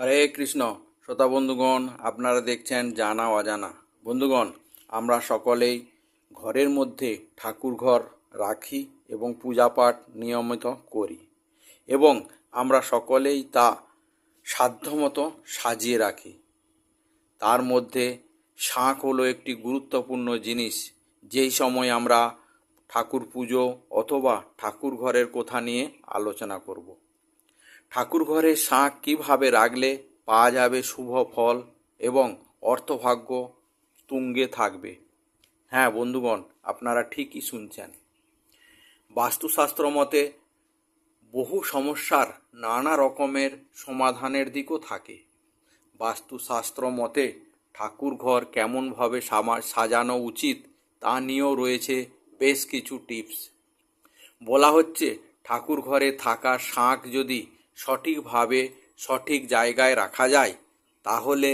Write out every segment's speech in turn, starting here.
হরে কৃষ্ণ। শ্রোতা বন্ধুগণ, আপনারা দেখছেন জানা অজানা। বন্ধুগণ, আমরা সকলেই ঘরের মধ্যে ঠাকুর ঘর রাখি এবং পূজা পাঠ নিয়মিত করি এবং আমরা সকলেই তা সাধ্যমতো সাজিয়ে রাখি। তার মধ্যে শাঁখ হলো একটি গুরুত্বপূর্ণ জিনিস। যেই সময় আমরা ঠাকুর পুজো অথবা ঠাকুর ঘরের কথা নিয়ে আলোচনা করব। ঠাকুর ঘরে শাঁখ কীভাবে রাখলে পাওয়া যাবে শুভ ফল এবং অর্থভাগ্য তুঙ্গে থাকবে? হ্যাঁ বন্ধুগণ, আপনারা ঠিকই শুনছেন। বাস্তুশাস্ত্র মতে বহু সমস্যার নানা রকমের সমাধানের দিকও থাকে। বাস্তুশাস্ত্র মতে ঠাকুর ঘর কেমনভাবে সাজানো উচিত তা নিয়েও রয়েছে বেশ কিছু টিপস। বলা হচ্ছে ঠাকুর ঘরে থাকা শাঁখ যদি সঠিকভাবে সঠিক জায়গায় রাখা যায়, তাহলে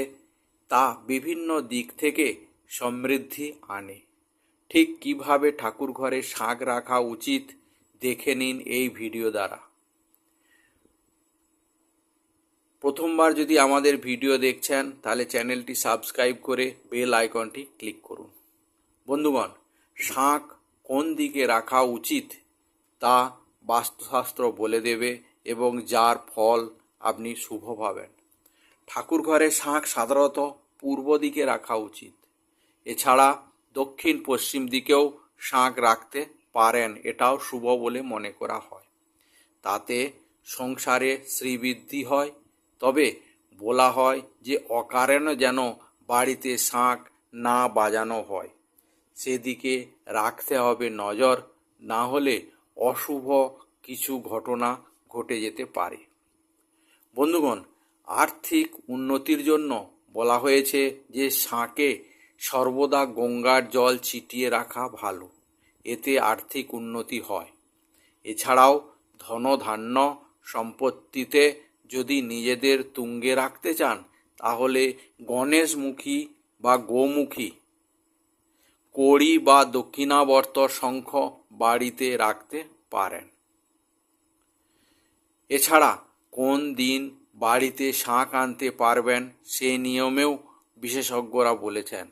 তা বিভিন্ন দিক থেকে সমৃদ্ধি আনে। ঠিক কীভাবে ঠাকুর ঘরে শাঁখ রাখা উচিত দেখে নিন এই ভিডিও দ্বারা। প্রথমবার যদি আমাদের ভিডিও দেখছেন, তাহলে চ্যানেলটি সাবস্ক্রাইব করে বেল আইকনটি ক্লিক করুন। বন্ধুগণ, শাঁখ কোন দিকে রাখা উচিত তা বাস্তুশাস্ত্র বলে দেবে। এবং যার ফল আপনি শুভ পাবেন। ঠাকুর ঘরে শাঁখ সাধারণত পূর্ব দিকে রাখা উচিত। এছাড়া দক্ষিণ পশ্চিম দিকেও শাঁখ রাখতে পারেন, এটাও শুভ বলে মনে করা হয়। তাতে সংসারে শ্রীবৃদ্ধি হয়। তবে বলা হয় যে অকারণে যেন বাড়িতে শাঁখ না বাজানো হয়। সেদিকে রাখতে হবে নজর, না হলে অশুভ কিছু ঘটনা ঘটে যেতে পারে। বন্ধুগণ, আর্থিক উন্নতির জন্য বলা হয়েছে যে শাঁকে সর্বদা গঙ্গার জল ছিটিয়ে রাখা ভালো, এতে আর্থিক উন্নতি হয়। এছাড়াও ধনধান্য সম্পত্তিতে যদি নিজেদের তুঙ্গে রাখতে চান, তাহলে গণেশমুখী বা গোমুখী, কড়ি বা দক্ষিণাবর্ত শঙ্খ বাড়িতে রাখতে পারেন। এছাড়া কোন দিন বাড়িতে শাঁখ আনতে পারবেন সে নিয়মেও বিশেষজ্ঞরা বলেছেন।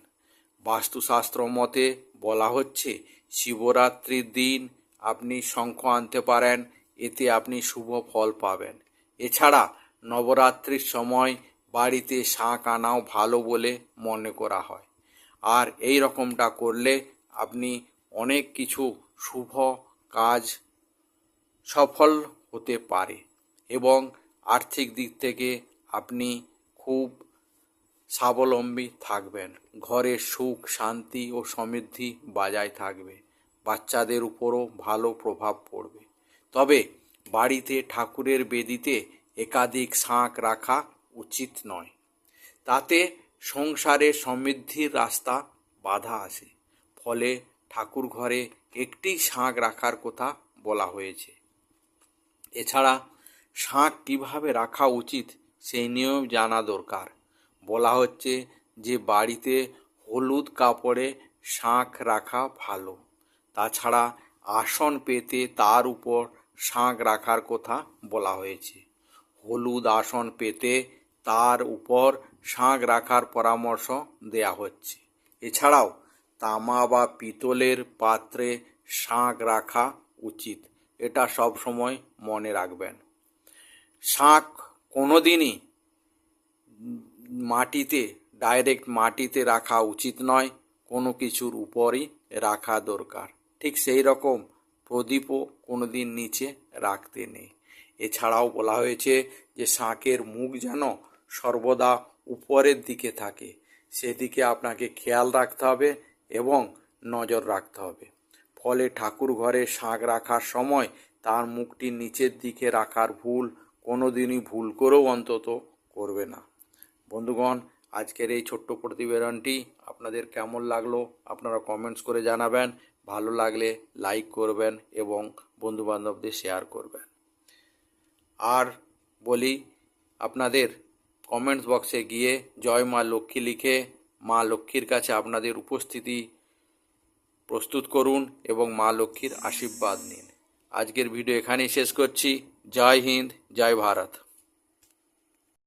বাস্তুশাস্ত্র মতে বলা হচ্ছে, শিবরাত্রির দিন আপনি শঙ্খ আনতে পারেন, এতে আপনি শুভ ফল পাবেন। এছাড়া নবরাত্রির সময় বাড়িতে শাঁখ আনাও ভালো বলে মনে করা হয়। আর এই রকমটা করলে আপনি অনেক কিছু শুভ কাজ সফল হতে পারে। এবং আর্থিক দিক থেকে আপনি খুব স্বাবলম্বী থাকবেন। ঘরের সুখ, শান্তি ও সমৃদ্ধি বজায় থাকবে। বাচ্চাদের উপরও ভালো প্রভাব পড়বে। তবে বাড়িতে ঠাকুরের বেদিতে একাধিক শাঁখ রাখা উচিত নয়। তাতে সংসারে সমৃদ্ধির রাস্তা বাধা আসে। ফলে ঠাকুর ঘরে একটি শাঁখ রাখার কথা বলা হয়েছে। এছাড়া শাঁখ কীভাবে রাখা উচিত সেই নিয়েও জানা দরকার। বলা হচ্ছে যে বাড়িতে হলুদ কাপড়ে শাঁখ রাখা ভালো। তাছাড়া আসন পেতে তার উপর শাঁখ রাখার কথা বলা হয়েছে। হলুদ আসন পেতে তার উপর শাঁখ রাখার পরামর্শ দেয়া হচ্ছে। এছাড়াও তামা বা পিতলের পাত্রে শাঁখ রাখা উচিত। এটা সব সময় মনে রাখবেন। শাঁখ কোনোদিনই মাটিতে ডাইরেক্ট মাটিতে রাখা উচিত নয়, কোনো কিছুর উপরই রাখা দরকার। ঠিক সেই রকম প্রদীপও কোনো দিন নিচে রাখতে নেই। এছাড়াও বলা হয়েছে যে, শাঁখের মুখ যেন সর্বদা উপরের দিকে থাকে। সেদিকে আপনাকে খেয়াল রাখতে হবে এবং নজর রাখতে হবে। ফলে ঠাকুর ঘরে শাঁখ রাখার সময় তার মুখটি নিচের দিকে রাখার ভুল কোনো দিনই ভুল করেও অন্তত করবে না। বন্ধুগণ, আজকের এই ছোট্ট প্রতিবেদনটি আপনাদের কেমন লাগল আপনারা কমেন্টস করে জানাবেন। ভালো লাগলে লাইক করবেন এবং বন্ধুবান্ধবদের শেয়ার করবেন। আর বলি, আপনাদের কমেন্টস বক্সে গিয়ে জয় মা লক্ষ্মী লিখে মা লক্ষ্মীর কাছে আপনাদের উপস্থিতি প্রস্তুত করুন এবং মা লক্ষ্মীর আশীর্বাদ নিন। আজকের ভিডিও এখানেই শেষ করছি। জয় হিন্দ জয় ভারত।